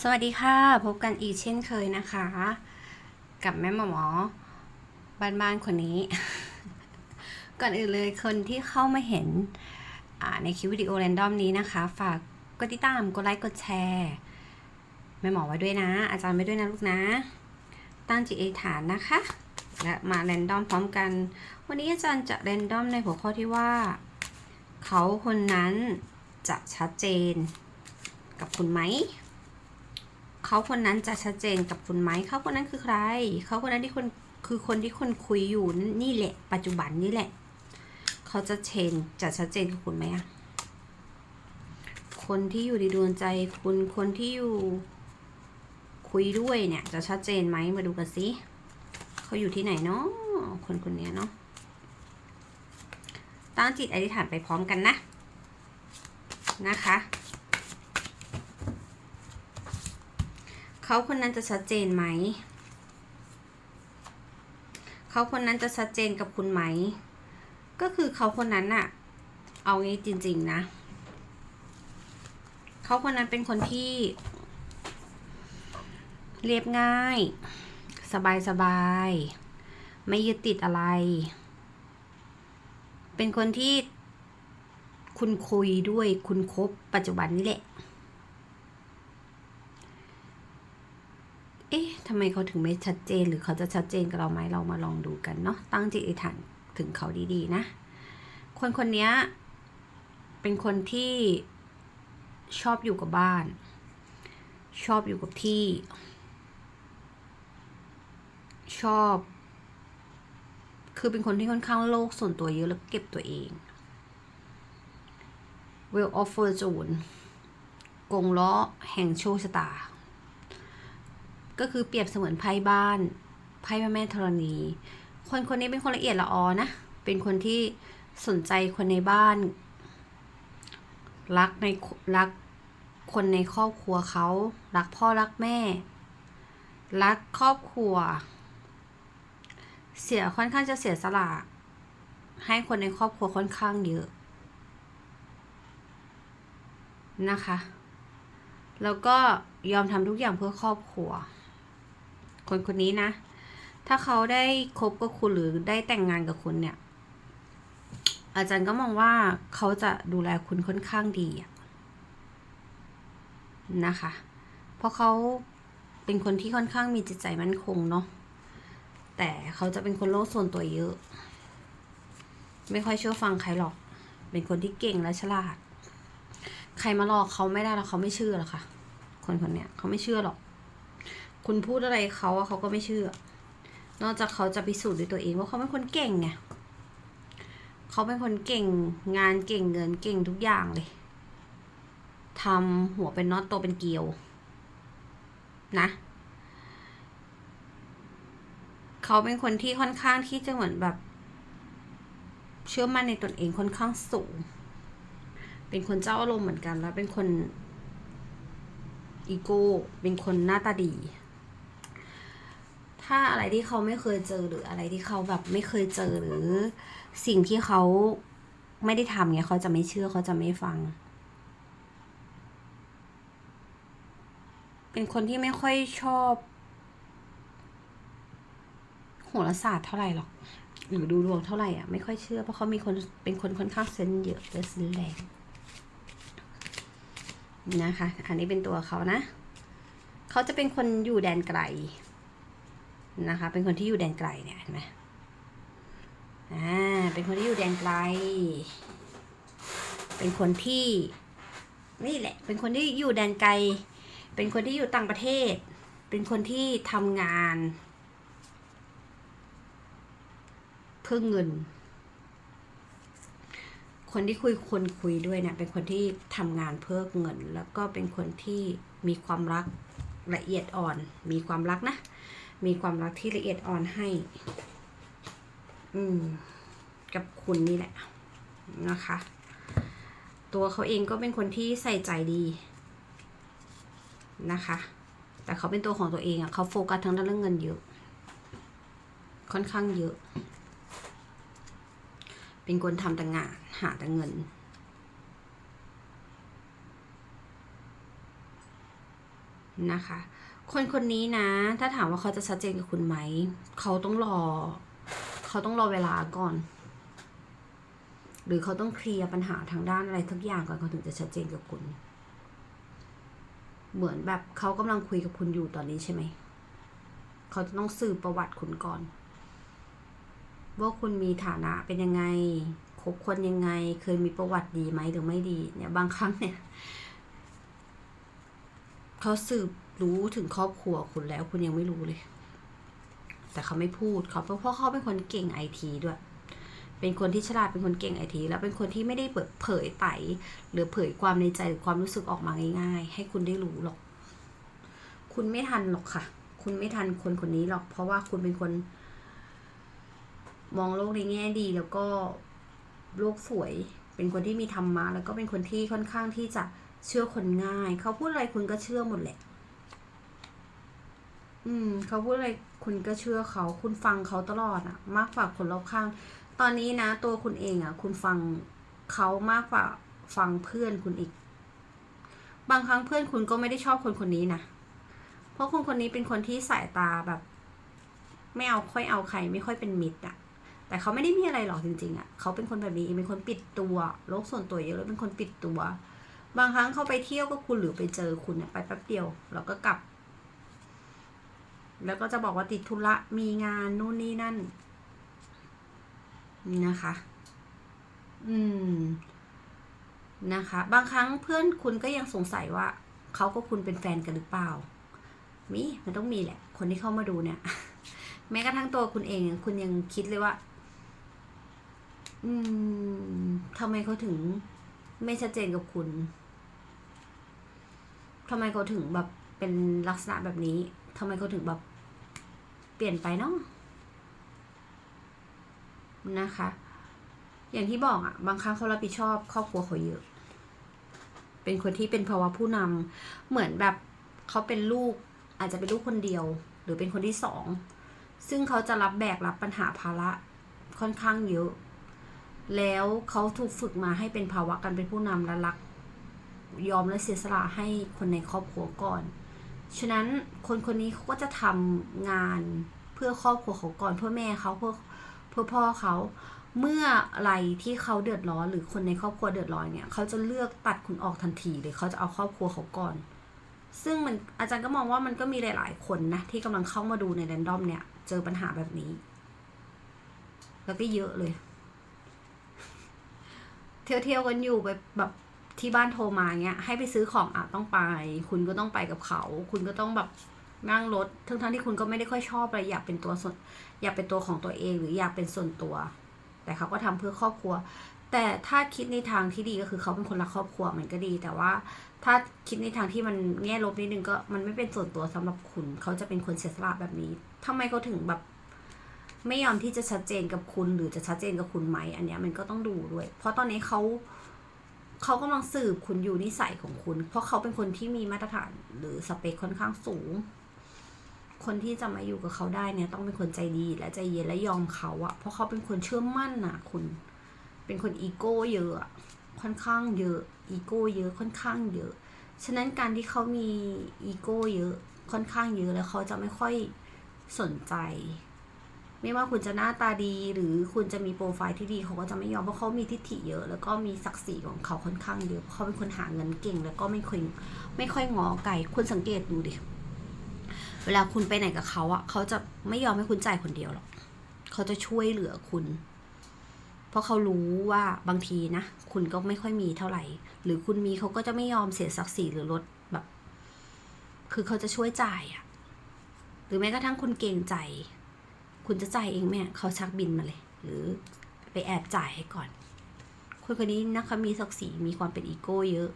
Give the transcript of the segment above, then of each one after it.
สวัสดีค่ะ พบกันอีกเช่นเคยนะคะ กับแม่หมอหมอบ้านคนนี้ ก่อนอื่นเลยคนที่เข้ามาเห็นในคลิปวิดีโอแรนดอมนี้นะคะ ฝากกดติดตามกดไลค์กดแชร์แม่หมอไว้ด้วยนะ อาจารย์ไว้ด้วยนะลูกนะ ตั้งจิตอธิษฐานนะคะ และมาแรนดอมพร้อมกัน วันนี้อาจารย์จะแรนดอมในหัวข้อที่ว่า เขาคนนั้นจะชัดเจนกับคุณไหม เขาคนนั้นจะชัดเจนกับคุณไหม เขาคนนั้นคือใคร เขาคนนั้นที่คนคือคนที่คนคุยอยู่นี่แหละ ปัจจุบันนี่แหละ เขาจะเชนจะชัดเจนกับคุณไหมอะคนที่อยู่ในดวงใจคุณคนที่อยู่คุยด้วยเนี่ย จะชัดเจนไหมมาดูกันสิเขาอยู่ที่ไหนเนาะคนคนนี้เนาะตั้งจิตอธิษฐานไปพร้อมกันนะนะคะ เขาคนนั้นจะชัดเจนไหม เขาคนนั้นจะชัดเจนกับคุณไหม ก็คือเขาคนนั้นอะเอางี้จริง ๆ นะ เขาคนนั้นเป็นคนที่ เรียบง่าย สบายๆไม่ยึดติดอะไร เป็นคนที่คุณคุยด้วยคุณคบปัจจุบันนี่แหละ เอ๊ะ ทำไมเขาถึงไม่ชัดเจน หรือเขาจะชัดเจนกับเราไหมเรามาลองดูกันเนาะตั้งจิตอธิษฐานถึงเขาดีๆนะ คนคนนี้เป็นคนที่ชอบอยู่กับบ้าน ชอบอยู่กับที่ ชอบ คือเป็นคนที่ค่อนข้างโลกส่วนตัวเยอะแล้วเก็บตัวเอง Wheel of Fortune กงล้อแห่งโชคชะตา ก็คือเปรียบเสมือนไพ่บ้านไพ่แม่แม่ธรณี คนคนนี้เป็นคนละเอียดละออนะ เป็นคนที่สนใจคนในบ้าน รักในรักคนในครอบครัวเขา รักพ่อรักแม่ รักครอบครัว เสียค่อนข้างจะเสียสละให้คนในครอบครัวค่อนข้างเยอะนะคะ แล้วก็ยอมทำทุกอย่างเพื่อครอบครัว คนคนนี้นะ ถ้าเขาได้คบกับคุณหรือได้แต่งงานกับคุณเนี่ย อาจารย์ก็มองว่าเขาจะดูแลคุณค่อนข้างดีนะคะ เพราะเขาเป็นคนที่ค่อนข้างมีจิตใจมั่นคงเนาะ แต่เขาจะเป็นคนโลกส่วนตัวเยอะ ไม่ค่อยเชื่อฟังใครหรอก เป็นคนที่เก่งและฉลาด ใครมาหลอกเขาไม่ได้แล้วเขาไม่เชื่อหรอกค่ะ คนคนเนี้ยเขาไม่เชื่อหรอก คุณพูดอะไรเขาอะเขาก็ไม่เชื่อ นอกจากเขาจะพิสูจน์ด้วยตัวเองว่าเขาเป็นคนเก่งไงเขาเป็นคนเก่งงานเก่งเงินเก่งทุกอย่างเลยทำหัวเป็นน็อตโตเป็นเกลียว นะเขาเป็นคนที่ค่อนข้างที่จะเหมือนแบบ เชื่อมั่นในตนเองค่อนข้างสูง เป็นคนเจ้าอารมณ์เหมือนกันแล้วเป็นคนอีโก้ เป็นคนหน้าตาดี ถ้าอะไรที่เขาไม่เคยเจอหรืออะไรที่เขาแบบไม่เคยเจอหรือ สิ่งที่เขาไม่ได้ทำเนี่ยเขาจะไม่เชื่อเขาจะไม่ฟัง เป็นคนที่ไม่ค่อยชอบโหราศาสตร์เท่าไหร่หรอกหรือดูดวงเท่าไหร่อะไม่ค่อยเชื่อเพราะเขามีคนเป็นคนค่อนข้างเซนส์เยอะและเซนส์แรงนะคะ อันนี้เป็นตัวเขานะ เขาจะเป็นคนอยู่แดนไกล นะคะ เป็นคนที่อยู่แดนไกลเนี่ยเห็นไหมอ่าเป็นคนที่อยู่แดนไกล เป็นคนที่นี่แหละ เป็นคนที่อยู่แดนไกล เป็นคนที่อยู่ต่างประเทศ เป็นคนที่ทำงาน เพื่อเงิน คนที่คุยคนคุยด้วยเนี่ยเป็นคนที่ทำงานเพื่อเงิน แล้วก็เป็นคนที่มีความรักละเอียดอ่อน มีความรักนะ มีความรักที่ละเอียดอ่อนให้ อืม กับคุณนี่แหละนะคะ ตัวเขาเองก็เป็นคนที่ใส่ใจดีนะคะ แต่เขาเป็นตัวของตัวเองอะเขาโฟกัสทางด้านเรื่องเงินเยอะ ค่อนข้างเยอะ เป็นคนทำแต่งานหาแต่เงินนะคะ คนคนนี้นะ ถ้าถามว่าเขาจะชัดเจนกับคุณไหม เขาต้องรอ เขาต้องรอเวลาก่อน หรือเขาต้องเคลียร์ปัญหาทางด้านอะไรทุกอย่างก่อนเขาถึงจะชัดเจนกับคุณ เหมือนแบบเขากำลังคุยกับคุณอยู่ตอนนี้ใช่ไหม เขาจะต้องสืบประวัติคุณก่อน ว่าคุณมีฐานะเป็นยังไงคบคนยังไง เคยมีประวัติดีไหมหรือไม่ดี เนี่ยบางครั้งเนี่ย เขาสืบ รู้ถึงครอบครัวคุณแล้วคุณยังไม่รู้เลย แต่เขาไม่พูดเขาเพราะเขาเป็นคนเก่งไอทีด้วย เป็นคนที่ฉลาดเป็นคนเก่งไอทีแล้วเป็นคนที่ไม่ได้เปิดเผยไตหรือเผยความในใจหรือความรู้สึกออกมาง่าย ๆ ให้คุณได้รู้หรอก คุณไม่ทันหรอกค่ะ คุณไม่ทันคนคนนี้หรอก เพราะว่าคุณเป็นคน มองโลกในแง่ดี แล้วก็โลกสวย เป็นคนที่มีธรรมะแล้วก็เป็นคนที่ค่อนข้างที่จะเชื่อคนง่าย เขาพูดอะไรคุณก็เชื่อหมดแหละ อืม เขาพูดอะไรคุณก็เชื่อเขาคุณฟังเขาตลอดอะมากกว่าคนรอบข้าง ตอนนี้นะตัวคุณเองอะคุณฟังเขามากกว่าฟังเพื่อนคุณอีก บางครั้งเพื่อนคุณก็ไม่ได้ชอบคนคนนี้นะเพราะคนคนนี้เป็นคนที่สายตาแบบ ไม่เอาค่อยเอาใคร ไม่ค่อยเป็นมิตรอะแต่เขาไม่ได้มีอะไรหรอกจริงๆอะเขาเป็นคนแบบนี้เป็นคนปิดตัวโลกส่วนตัวเยอะแล้วเป็นคนปิดตัว บางครั้งเขาไปเที่ยวกับคุณหรือไปเจอคุณเนี่ยไปแป๊บเดียว แล้วก็กลับ แล้วก็จะบอกว่าติดธุระมีงานนู่นนี่นั่นนะคะ อืม นะคะ บางครั้งเพื่อนคุณก็ยังสงสัยว่าเขากับคุณเป็นแฟนกันหรือเปล่า มี มันต้องมีแหละ คนที่เข้ามาดูเนี่ย แม้กระทั่งตัวคุณเองคุณยังคิดเลยว่า อืมทำไมเขาถึงไม่ชัดเจนกับคุณทำไมเขาถึงแบบเป็นลักษณะแบบนี้ ทำไมเขาถึงแบบเปลี่ยนไปเนาะนะคะ อย่างที่บอกอะบางครั้งเขารับผิดชอบครอบครัวเขาเยอะ เป็นคนที่เป็นภาวะผู้นำเหมือนแบบเขาเป็นลูกอาจจะเป็นลูกคนเดียว หรือเป็นคนที่สอง ซึ่งเขาจะรับแบกรับปัญหาภาระค่อนข้างเยอะ แล้วเขาถูกฝึกมาให้เป็นภาวะการเป็นผู้นำและรัก ยอมและเสียสละให้คนในครอบครัวก่อน ฉะนั้นคนคนนี้เขาก็จะทำงานเพื่อครอบครัวเขาก่อนเพื่อแม่เขาเพื่อเพื่อพ่อเขาเมื่ออะไรที่เขาเดือดร้อนหรือคนในครอบครัวเดือดร้อนเนี่ยเขาจะเลือกตัดคุณออกทันทีเลยเขาจะเอาครอบครัวเขาก่อน ซึ่งมันอาจารย์ก็มองว่ามันก็มีหลาย ๆ คนนะที่กำลังเข้ามาดูในแรนดอมเนี่ย เจอปัญหาแบบนี้ แล้วก็เยอะเลย เที่ยวๆกันอยู่ไปแบบ ที่บ้านโทรมาเงี้ยให้ไปซื้อของอะต้องไป คุณก็ต้องไปกับเขา คุณก็ต้องแบบนั่งรถทั้งๆที่คุณก็ไม่ได้ค่อยชอบอะไรอยากเป็นตัวส่วนอยากเป็นตัวของตัวเอง หรืออยากเป็นส่วนตัว แต่เขาก็ทำเพื่อครอบครัว แต่ถ้าคิดในทางที่ดีก็คือเขาเป็นคนรักครอบครัวมันก็ดี แต่ว่าถ้าคิดในทางที่มันแง่ลบนิดนึงก็มันไม่เป็นส่วนตัวสำหรับคุณ เขาจะเป็นคนเสียสละแบบนี้ทำไมเขาถึงแบบ ไม่ยอมที่จะชัดเจนกับคุณหรือจะชัดเจนกับคุณไหมอันเนี้ยมันก็ต้องดูด้วย เพราะตอนนี้เขา เขากำลังสืบคุณอยู่นิสัยของคุณ เพราะเขาเป็นคนที่มีมาตรฐานหรือสเปคค่อนข้างสูง คนที่จะมาอยู่กับเขาได้เนี่ย ต้องเป็นคนใจดีและใจเย็นและยอมเขาอะเพราะเขาเป็นคนเชื่อมั่นนะคุณ เป็นคนอีโก้เยอะอะค่อนข้างเยอะอีโก้เยอะค่อนข้างเยอะ ฉะนั้นการที่เขามีอีโก้เยอะค่อนข้างเยอะแล้วเขาจะไม่ค่อยสนใจ ไม่ว่าคุณจะหน้าตาดีหรือคุณจะมีโปรไฟล์ที่ดีเขาก็จะไม่ยอมเพราะเขามีทิฐิเยอะ แล้วก็มีศักดิ์ศรีของเขาค่อนข้างเยอะเพราะเขาเป็นคนหาเงินเก่ง แล้วก็ไม่ค่อยไม่ค่อยงอไก่คุณสังเกตดูดิเวลาคุณไปไหนกับเขาอะเขาจะไม่ยอมให้คุณจ่ายคนเดียวหรอกเขาจะช่วยเหลือคุณ เพราะเขารู้ว่าบางทีนะ คุณก็ไม่ค่อยมีเท่าไหร่ หรือคุณมีเขาก็จะไม่ยอมเสียศักดิ์ศรีหรือลดแบบ คือเขาจะช่วยจ่ายอะหรือแม้กระทั่งคุณเกรงใจ คุณจะจ่ายเองไหมเขาชักบินมาเลย หรือไปแอบจ่ายให้ก่อน คนคนนี้นะคะมีศักดิ์ศรีมีความเป็นอีโก้เยอะ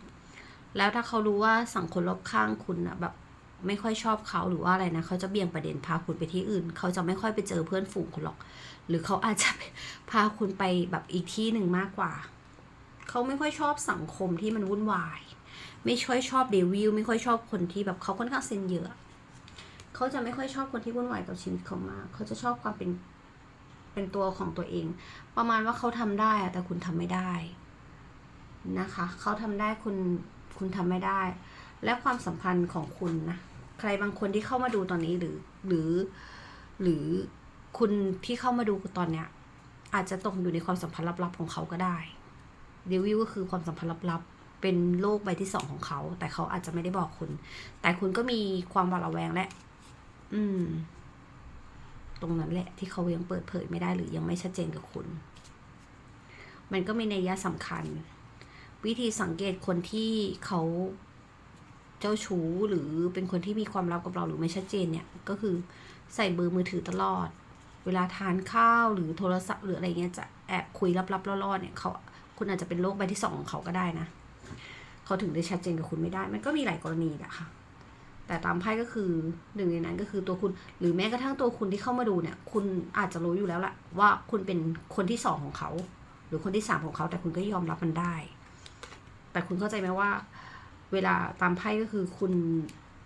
แล้วถ้าเขารู้ว่าสังคมรอบข้างคุณอะแบบไม่ค่อยชอบเขาหรือว่าอะไรนะ เขาจะเบี่ยงประเด็นพาคุณไปที่อื่น เขาจะไม่ค่อยไปเจอเพื่อนฝูงคุณหรอก หรือเขาอาจจะพาคุณไปแบบอีกที่หนึ่งมากกว่า เขาไม่ค่อยชอบสังคมที่มันวุ่นวาย ไม่ค่อยชอบเดวิลไม่ค่อยชอบคนที่แบบเขาค่อนข้างเซนเยอะ เขาจะไม่ค่อยชอบคนที่วุ่นวายกับชีวิตเขามาก เขาจะชอบความเป็นเป็นตัวของตัวเอง ประมาณว่าเขาทำได้อะแต่คุณทำไม่ได้นะคะ เขาทำได้คุณคุณทำไม่ได้ และความสัมพันธ์ของคุณนะใครบางคนที่เข้ามาดูตอนนี้หรือหรือ หรือคุณที่เข้ามาดูตอนเนี้ย อาจจะตกอยู่ในความสัมพันธ์ลับๆของเขาก็ได้เดวิลก็คือความสัมพันธ์ลับๆเป็นโลกใบที่สองของเขา แต่เขาอาจจะไม่ได้บอกคุณ แต่คุณก็มีความหวาดระแวงและ อืม ตรงนั้นแหละที่เขายังเปิดเผยไม่ได้หรือยังไม่ชัดเจนกับคุณ มันก็มีนัยยะสำคัญ วิธีสังเกตคนที่เขาเจ้าชู้หรือเป็นคนที่มีความลับกับเราหรือไม่ชัดเจนเนี่ย ก็คือใส่เบอร์มือถือตลอด เวลาทานข้าวหรือโทรศัพท์หรืออะไรเงี้ยจะแอบคุยลับๆล่อๆเนี่ยเขาคุณอาจจะเป็นโรคใบที่สองของเขาก็ได้นะ เขาถึงได้ชัดเจนกับคุณไม่ได้ มันก็มีหลายกรณีแหละค่ะ แต่ตามไพ่ก็คือหนึ่งในนั้นก็คือตัวคุณ หรือแม้กระทั่งตัวคุณที่เข้ามาดูเนี่ย คุณอาจจะรู้อยู่แล้วละว่าคุณเป็นคนที่สองของเขา หรือคนที่สามของเขา แต่คุณก็ยอมรับมันได้ แต่คุณเข้าใจไหมว่า เวลาตามไพ่ก็คือคุณ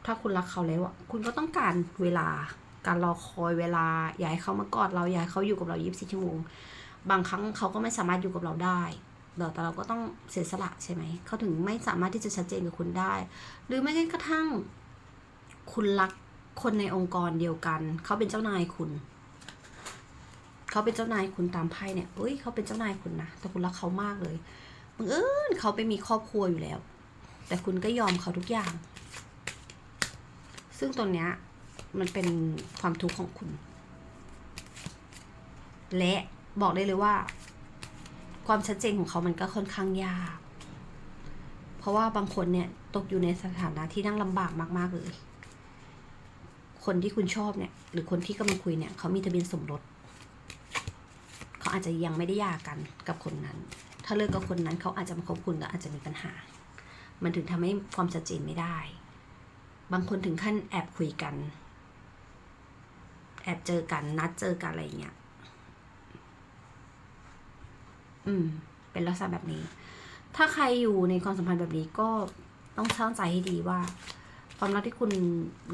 ถ้าคุณรักเขาแล้วอะคุณก็ต้องการเวลาการรอคอยเวลาอยากให้เขามากอดเราอยากให้เขาอยู่กับเรา 24 ชั่วโมง บางครั้งเขาก็ไม่สามารถอยู่กับเราได้แต่เราก็ต้องเสียสละใช่ไหม เขาถึงไม่สามารถที่จะชัดเจนกับคุณได้ หรือไม่กระทั่ง คุณรักคนในองค์กรเดียวกัน เขาเป็นเจ้านายคุณ เขาเป็นเจ้านายคุณตามไพ่เนี่ยเอ้ยเขาเป็นเจ้านายคุณนะแต่คุณรักเขามากเลยบังเอิญเขาไปมีครอบครัวอยู่แล้ว แต่คุณก็ยอมเขาทุกอย่าง ซึ่งตรงเนี้ยมันเป็นความทุกข์ของคุณ และบอกได้เลยว่า ความชัดเจนของเขามันก็ค่อนข้างยาก เพราะว่าบางคนเนี่ยตกอยู่ในสถานะที่นั่งลำบากมาก ๆ เลย คนที่คุณชอบเนี่ย หรือคนที่กำลังคุยเนี่ยเขามีทะเบียนสมรสเขาอาจจะยังไม่ได้หย่ากันกับคนนั้น ถ้าเลิกกับคนนั้นเขาอาจจะมาคบคุณก็อาจจะมีปัญหา มันถึงทำให้ความชัดเจนไม่ได้ บางคนถึงขั้นแอบคุยกัน แอบเจอกันนัดเจอกันอะไรอย่างเงี้ยอืม เป็นลักษณะแบบนี้ ถ้าใครอยู่ในความสัมพันธ์แบบนี้ก็ต้องช่างใจให้ดีว่า ความรักที่คุณ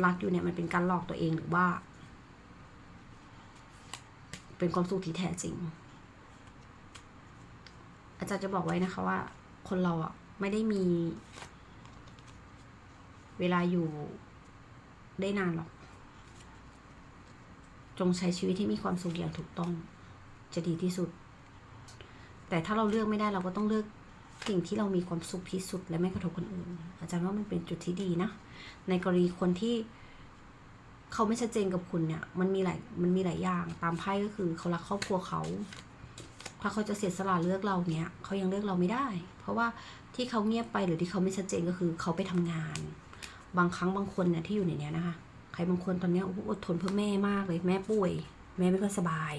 รักอยู่เนี่ยมันเป็นการหลอกตัวเองหรือว่า เป็นความสุขที่แท้จริง อาจารย์จะบอกไว้นะคะว่า คนเราอะไม่ได้มี เวลาอยู่ได้นานหรอก จงใช้ชีวิตที่มีความสุขอย่างถูกต้องจะดีที่สุด แต่ถ้าเราเลือกไม่ได้เราก็ต้องเลือก สิ่งที่เรามีความสุขที่สุด และไม่กระทบคนอื่น อาจารย์ว่ามันเป็นจุดที่ดีนะ ในกรณีคนที่เขาไม่ชัดเจนกับคุณเนี่ย มันมีหลายมันมีหลายอย่างตามไพ่ก็คือเขารักครอบครัวเขาถ้าเขาจะเสียสละเลือกเราเนี่ยเขายังเลือกเราไม่ได้ เพราะว่าที่เขาเงียบไปหรือที่เขาไม่ชัดเจนก็คือเขาไปทำงาน บางครั้งบางคนเนี่ยที่อยู่ในเนี้ยนะคะ ใครบางคนตอนเนี้ยโอ้โหอดทนเพื่อแม่มากเลยแม่ป่วย แม่ไม่ค่อยสบาย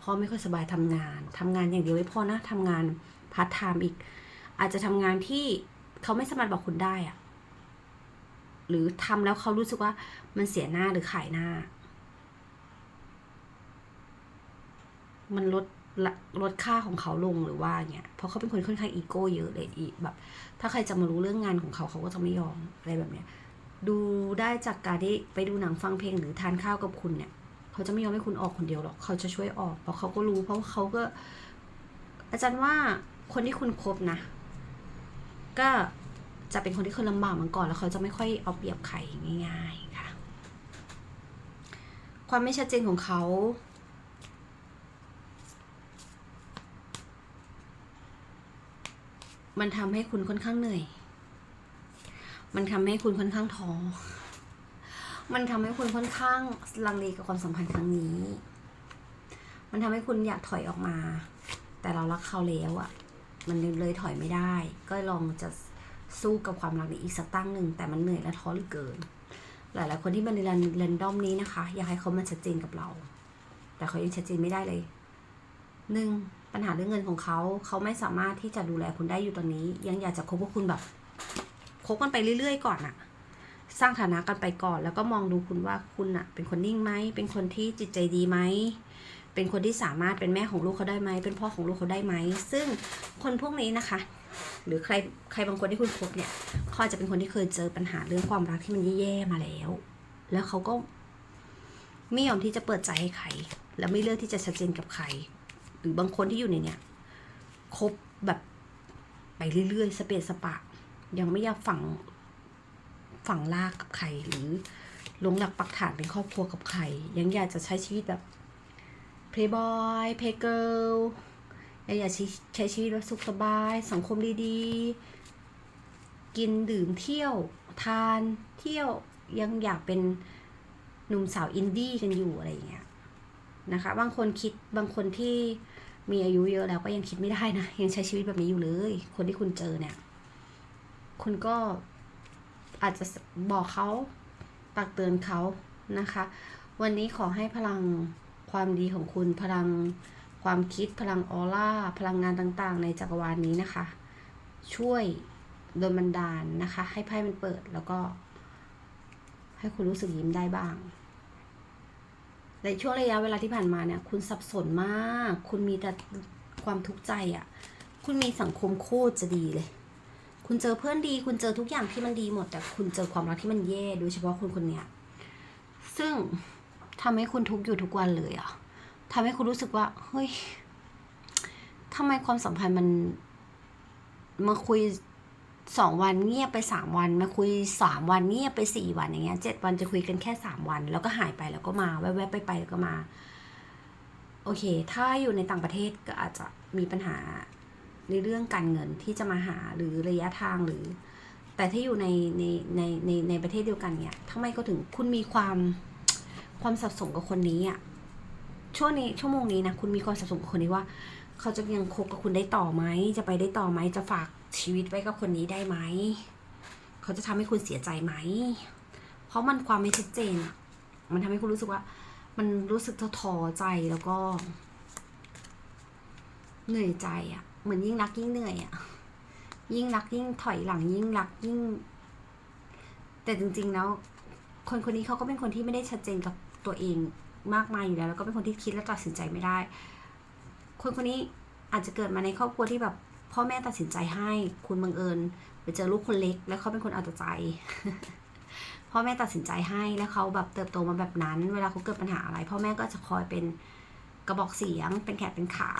พ่อไม่ค่อยสบายทำงานทำงานอย่างเดียวไม่พอนะทำงานพาร์ทไทม์อีก อาจจะทำงานที่เขาไม่สามารถบอกคุณได้อะหรือทำแล้วเขารู้สึกว่ามันเสียหน้าหรือขายหน้า มันลดลดค่าของเขาลงหรือว่าเงี้ยเพราะเขาเป็นคนค่อนข้างอีโก้เยอะเลยอีแบบ ถ้าใครจะมารู้เรื่องงานของเขาเขาก็จะไม่ยอมอะไรแบบเนี้ย ดูได้จากการที่ไปดูหนังฟังเพลงหรือทานข้าวกับคุณเนี่ย เขาจะไม่ยอมให้คุณออกคนเดียวหรอก เขาจะช่วยออกเพราะเขาก็รู้ เพราะว่าเขาก็ อาจารย์ว่าคนที่คุณคบนะ ก็จะเป็นคนที่เคยลำบากมาก่อนแล้วเขาจะไม่ค่อยเอาเปรียบใครง่าย ๆค่ะ ความไม่ชัดเจนของเขามันทำให้คุณค่อนข้างเหนื่อย มันทำให้คุณค่อนข้างท้อ มันทำให้คุณค่อนข้างลังเลกับความสัมพันธ์ครั้งนี้ มันทำให้คุณอยากถอยออกมา แต่เรารักเขาแล้วอะ มันเลยถอยไม่ได้ ก็ลองจะสู้กับความรักนี้อีกสักตั้งหนึ่งแต่มันเหนื่อยและท้อเหลือเกิน หลายๆคนที่มันในเรนดอมนี้นะคะ อยากให้เขามาชัดเจนกับเรา แต่เขายังชัดเจนไม่ได้เลยหนึ่งปัญหาเรื่องเงินของเขา เขาไม่สามารถที่จะดูแลคุณได้อยู่ตอนนี้ ยังอยากจะคบกับคุณแบบคบกันไปเรื่อย ๆ ก่อนอะสร้างฐานะกันไปก่อน แล้วก็มองดูคุณว่าคุณอะเป็นคนนิ่งไหมเป็นคนที่จิตใจดีไหม เป็นคนที่สามารถเป็นแม่ของลูกเขาได้ไหม เป็นพ่อของลูกเขาได้ไหม ซึ่งคนพวกนี้นะคะ หรือใครใครบางคนที่คุณคบเนี่ยเขาอาจจะเป็นคนที่เคยเจอปัญหาเรื่องความรักที่มันแย่ๆมาแล้ว แล้วเขาก็ไม่ยอมที่จะเปิดใจให้ใคร แล้วไม่เลือกที่จะชัดเจนกับใคร หรือบางคนที่อยู่ในเนี่ยคบแบบไปเรื่อยๆ สเปซสปะ ยังไม่อยากฝังฝังรากกับใครหรือลงหลักปักฐานเป็นครอบครัวกับใคร ยังอยากจะใช้ชีวิตแบบ playboy play girl ยังอยากใช้ชีวิตแบบสุขสบาย สังคมดีๆ กินดื่มเที่ยวทานเที่ยวยังอยากเป็นหนุ่มสาวอินดี้กันอยู่อะไรอย่างเงี้ยนะคะ บางคนคิดบางคนที่มีอายุเยอะแล้วก็ยังคิดไม่ได้นะ ยังใช้ชีวิตแบบนี้อยู่เลย คนที่คุณเจอเนี่ย คุณก็อาจจะบอกเขาตักเตือนเขานะคะ วันนี้ขอให้พลัง ความดีของคุณพลังความคิดพลังออร่าพลังงานต่างๆ ในจักรวาลนี้นะคะ ช่วยโดนบันดาลนะคะ ให้ไพ่มันเปิดแล้วก็ ให้คุณรู้สึกยิ้มได้บ้างในช่วงระยะเวลาที่ผ่านมาเนี่ย คุณสับสนมาก คุณมีแต่ความทุกข์ใจอะ่ะ คุณมีสังคมโคตรจะดีเลย คุณเจอเพื่อนดี คุณเจอทุกอย่างที่มันดีหมด แต่คุณเจอความรักที่มันแย่โดยเฉพาะคนคนเนี้ยซึ่ง ทำให้คุณทุกข์อยู่ทุกวันเลยอะ่ะทำให้คุณรู้สึกว่า เฮ้ยทำไมความสัมพันธ์มัน มาคุยสองวันเงียบไปสามวัน มาคุยสามวันเงียบไปสี่วันอย่างเงี้ยเจ็ดวันจะคุยกันแค่สามวัน แล้วก็หายไปแล้วก็มา แวบๆไปไปแล้วก็มา โอเค ถ้าอยู่ในต่างประเทศก็อาจจะมีปัญหาในเรื่องการเงินที่จะมาหาหรือระยะทางหรือ แต่ถ้าอยู่ในในในในในประเทศเดียวกันเนี่ยทำไมก็ถึงคุณมีความ ความสับสนกับคนนี้อะช่วงนี้ชั่วโมงนี้นะคุณมีความสับสนกับคนนี้ว่า เขาจะยังคบกับคุณได้ต่อไหมจะไปได้ต่อไหมจะฝากชีวิตไว้กับคนนี้ได้ไหมเขาจะทำให้คุณเสียใจไหม เพราะมันความไม่ชัดเจนอะมันทำให้คุณรู้สึกว่า มันรู้สึกท้อใจแล้วก็ เหนื่อยใจอะ่ะเหมือนยิ่งรักยิ่งเหนื่อยอะยิ่งรักยิ่งถอยหลังยิ่งรักยิ่ง แต่จริง ๆ แล้ว คนคนนี้เขาก็เป็นคนที่ไม่ได้ชัดเจนกับ ตัวเองมากมายอยู่แล้ว แล้วก็เป็นคนที่คิดและตัดสินใจไม่ได้ คนคนนี้อาจจะเกิดมาในครอบครัวที่แบบพ่อแม่ตัดสินใจให้คุณบังเอิญไปเจอลูกคนเล็ก แล้วเขาเป็นคนเอาแต่ใจ พ่อแม่ตัดสินใจให้แล้วเขาแบบเติบโตมาแบบนั้น เวลาเขาเกิดปัญหาอะไร พ่อแม่ก็จะคอยเป็นกระบอกเสียง เป็นแขนเป็นขา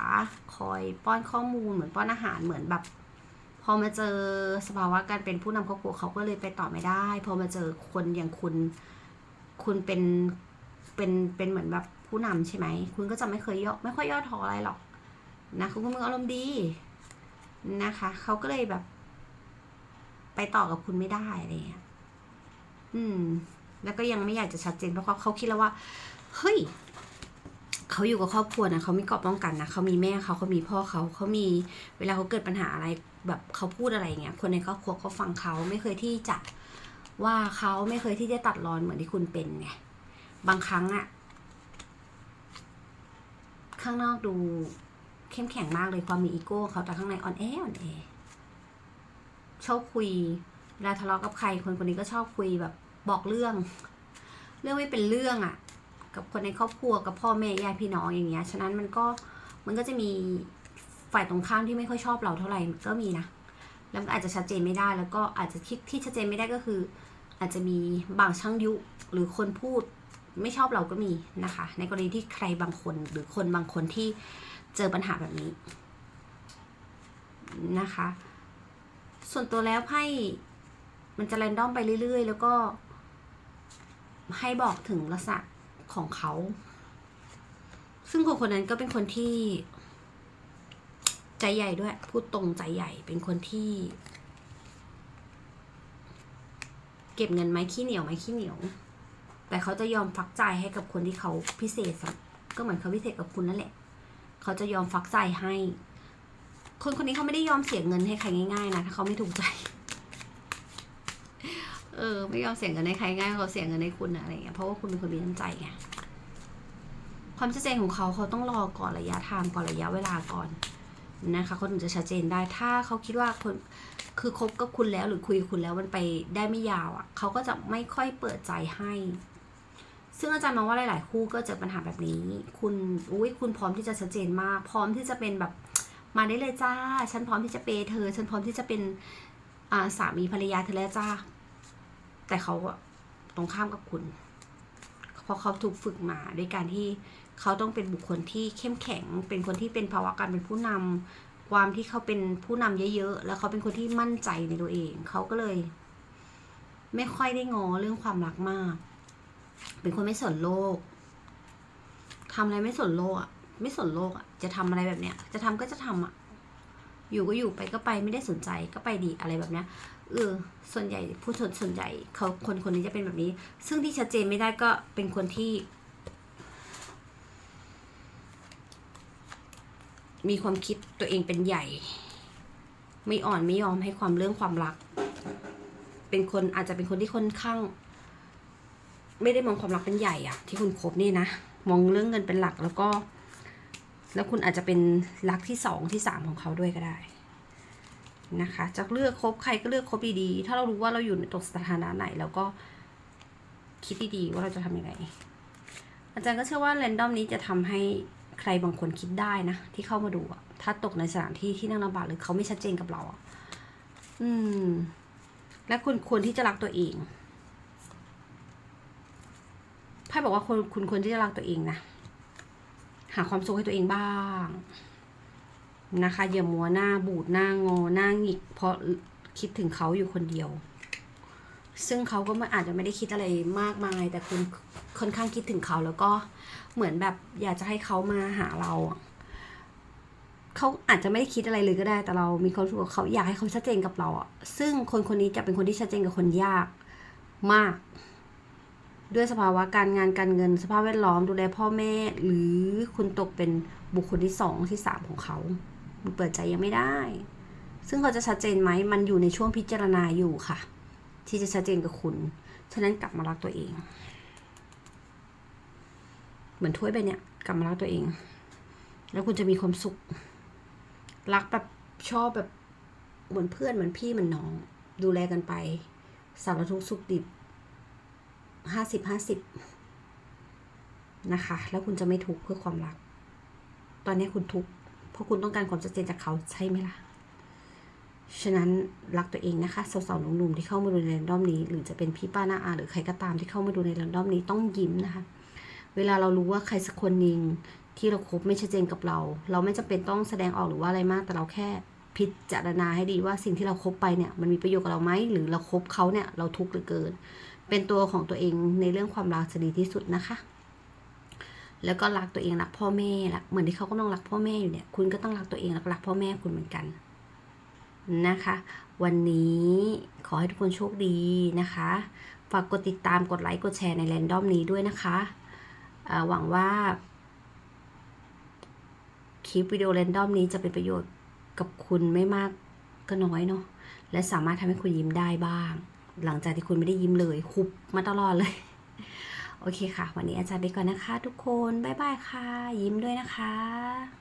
คอยป้อนข้อมูลเหมือนป้อนอาหารเหมือนแบบพอมาเจอสภาวะการเป็นผู้นำครอบครัวเขาก็เลยไปต่อไม่ได้ พอมาเจอคนอย่างคุณ คุณเป็น เป็นเป็นเหมือนแบบผู้นำใช่ไหม คุณก็จะไม่เคยย่อไม่ค่อยย่อท้ออะไรหรอกนะคุณก็มึงอารมณ์ดีนะคะเขาก็เลยแบบ ไปต่อกับคุณไม่ได้อะไรเงี้ยอืม แล้วก็ยังไม่อยากจะชัดเจนเพราะเขาเขาคิดแล้วว่า เฮ้ยเขาอยู่กับครอบครัวนะเขามีเกราะป้องกันนะเขามีแม่เขาเขามีพ่อเขาเขามีเวลาเขาเกิดปัญหาอะไรแบบเขาพูดอะไรเงี้ยคนในครอบครัวเขาฟังเขาไม่เคยที่จะว่าเขาไม่เคยที่จะตัดรอนเหมือนที่คุณเป็นไง บางครั้งอะข้างนอกดูเข้มแข็งมากเลยความมีอีโก้เขาแต่ข้างในอ่อนแออ่อนแอชอบคุยเวลาทะเลาะกับใครคนคนนี้ก็ชอบคุยแบบบอกเรื่อง เรื่องไม่เป็นเรื่องอะ่ะ กับคนในครอบครัวกับพ่อแม่ญาติพี่น้องอย่างเงี้ยฉะนั้นมันก็มันก็จะมีฝ่ายตรงข้ามที่ไม่ค่อยชอบเราเท่าไหร่ก็มีนะแล้วก็อาจจะชัดเจนไม่ได้แล้วก็อาจจะที่ที่ชัดเจนไม่ได้ก็คือ อาจจะมีบางช่างยุหรือคนพูด ไม่ชอบเราก็มีนะคะ ในกรณีที่ใครบางคนหรือคนบางคนที่เจอปัญหาแบบนี้นะคะ ส่วนตัวแล้วไพ่มันจะแรนดอมไปเรื่อย ๆ แล้วก็ให้บอกถึงลักษณะของเขา ซึ่งคนคนนั้นก็เป็นคนที่ ใจใหญ่ด้วย พูดตรงใจใหญ่ เป็นคนที่ เก็บเงินไหมขี้เหนียวไหมขี้เหนียว แต่เขาจะยอมฟักใจให้กับคนที่เขาพิเศษสักก็เหมือนเขาพิเศษกับคุณนั่นแหละ เขาจะยอมฟักใจให้ คนคนนี้เขาไม่ได้ยอมเสียเงินให้ใครง่ายๆนะถ้าเขาไม่ถูกใจ เออ ไม่ยอมเสียเงินให้ใครง่ายเขาเสียเงินให้คุณนะอะไรเงี้ยเพราะว่าคุณเป็นคนมีน้ำใจไงความชัดเจนของเขาเขาต้องรอก่อนระยะทางก่อนระยะเวลาก่อนนะคะเขาถึงจะชัดเจนได้ถ้าเขาคิดว่าคนคือคบกับคุณแล้วหรือคุยกับคุณแล้วมันไปได้ไม่ยาวอะ่ะเขาก็จะไม่ค่อยเปิดใจให้ ซึ่งอาจารย์มองว่าหลาย ๆ คู่ก็เจอปัญหาแบบนี้ คุณอุ้ยคุณพร้อมที่จะชัดเจนมาก พร้อมที่จะเป็นแบบมาได้เลยจ้า ฉันพร้อมที่จะเปย์เธอ ฉันพร้อมที่จะเป็นาสามีภรรยาเธอแล้วจ้า แต่เขาตรงข้ามกับคุณเพราะเขาถูกฝึกมาด้วยการที่เขาต้องเป็นบุคคลที่เข้มแข็ง เป็นคนที่เป็นภาวะการเป็นผู้นำความที่เขาเป็นผู้นำเยอะๆ แล้วเขาเป็นคนที่มั่นใจในตัวเอง เขาก็เลย ไม่ค่อยได้งอเรื่องความรักมาก เป็นคนไม่สนโลกทำอะไรไม่สนโลกอะ ไม่สนโลกอะ จะทำอะไรแบบเนี้ย จะทำก็จะทำอะ อยู่ก็อยู่ไปก็ไปไม่ได้สนใจก็ไปดีอะไรแบบเนี้ย เออ ส่วนใหญ่ผู้ชนส่วนใหญ่เขาคนคนนี้จะเป็นแบบนี้ ซึ่งที่ชัดเจนไม่ได้ก็เป็นคนที่มีความคิดตัวเองเป็นใหญ่ ไม่อ่อนไม่ยอมให้ความเรื่องความรัก เป็นคนอาจจะเป็นคนที่ค่อนข้าง ไม่ได้มองความรักเป็นใหญ่อะที่คุณคบนี่นะ มองเรื่องเงินเป็นหลักแล้วก็ แล้วคุณอาจจะเป็นรักที่สองที่สามของเขาด้วยก็ได้นะคะจะเลือกคบใครก็เลือกคบดีๆ ถ้าเรารู้ว่าเราอยู่ในตกสถานะไหนแล้วก็คิดดีๆว่าเราจะทำยังไง อาจารย์ก็เชื่อว่าแรนดอมนี้จะทำให้ใครบางคนคิดได้นะ ที่เข้ามาดูอะถ้าตกในสถานที่ที่นั่งลำบากหรือเขาไม่ชัดเจนกับเราอะอืม และคุณควรที่จะรักตัวเองไพ่ บอกว่าคุณคุณควรที่จะรักตัวเองนะ หาความสุขให้ตัวเองบ้างนะคะอย่ามัวหน้าบูดหน้างอหน้าหงิก เพราะคิดถึงเขาอยู่คนเดียว ซึ่งเขาก็ไม่อาจจะไม่ได้คิดอะไรมากมาย แต่คุณค่อนข้างคิดถึงเขาแล้วก็เหมือนแบบอยากจะให้เขามาหาเราเขาอาจจะไม่ได้คิดอะไรเลยก็ได้ แต่เรามีความรู้สึกว่าเขาอยากให้เขาชัดเจนกับเราอะซึ่งคนคนนี้จะเป็นคนที่ชัดเจนกับคนยากมาก ด้วยสภาวะการงานการเงิน สภาพแวดล้อมดูแลพ่อแม่ หรือคุณตกเป็นบุคคลที่สองที่สามของเขามันเปิดใจยังไม่ได้ ซึ่งเขาจะชัดเจนไหมมันอยู่ในช่วงพิจารณาอยู่ค่ะ ที่จะชัดเจนกับคุณ ฉะนั้นกลับมารักตัวเอง เหมือนถ้วยใบเนี้ยกลับมารักตัวเอง แล้วคุณจะมีความสุข รักแบบชอบแบบเหมือนเพื่อนเหมือนพี่เหมือนน้อง ดูแลกันไปสารทุกข์สุขดิบ ห้าสิบห้าสิบนะคะ แล้วคุณจะไม่ทุกข์เพื่อความรัก ตอนนี้คุณทุกข์เพราะคุณต้องการความชัดเจนจากเขาใช่ไหมล่ะ ฉะนั้นรักตัวเองนะคะสาวๆหนุ่มๆที่เข้ามาดูในแรนดอมนี้ หรือจะเป็นพี่ป้าหน้าอาหรือใครก็ตามที่เข้ามาดูในแรนดอมนี้ต้องยิ้มนะคะ เวลาเรารู้ว่าใครสักคนหนึ่งที่เราคบไม่ชัดเจนกับเรา เราไม่จำเป็นต้องแสดงออกหรือว่าอะไรมาก แต่เราแค่พิจารณาให้ดีว่าสิ่งที่เราคบไปเนี่ยมันมีประโยชน์กับเราไหมหรือเราคบเขาเนี่ยเราทุกข์หรือเกิน เป็นตัวของตัวเองในเรื่องความรักจะดีที่สุดนะคะ แล้วก็รักตัวเองรักพ่อแม่ละเหมือนที่เขากำลังรักพ่อแม่อยู่เนี่ย คุณก็ต้องรักตัวเองรักรักพ่อแม่คุณเหมือนกันนะคะ วันนี้ขอให้ทุกคนโชคดีนะคะ ฝากกดติดตามกดไลค์กดแชร์ในแรนดอมนี้ด้วยนะคะ หวังว่า คลิปวิดีโอแรนดอมนี้จะเป็นประโยชน์กับคุณไม่มากก็น้อยเนาะและสามารถทำให้คุณยิ้มได้บ้าง หลังจากที่คุณไม่ได้ยิ้มเลยคุบมาตลอดเลย โอเคค่ะ วันนี้อาจารย์ไปก่อนนะคะ ทุกคน บ๊ายบายค่ะ ยิ้มด้วยนะคะ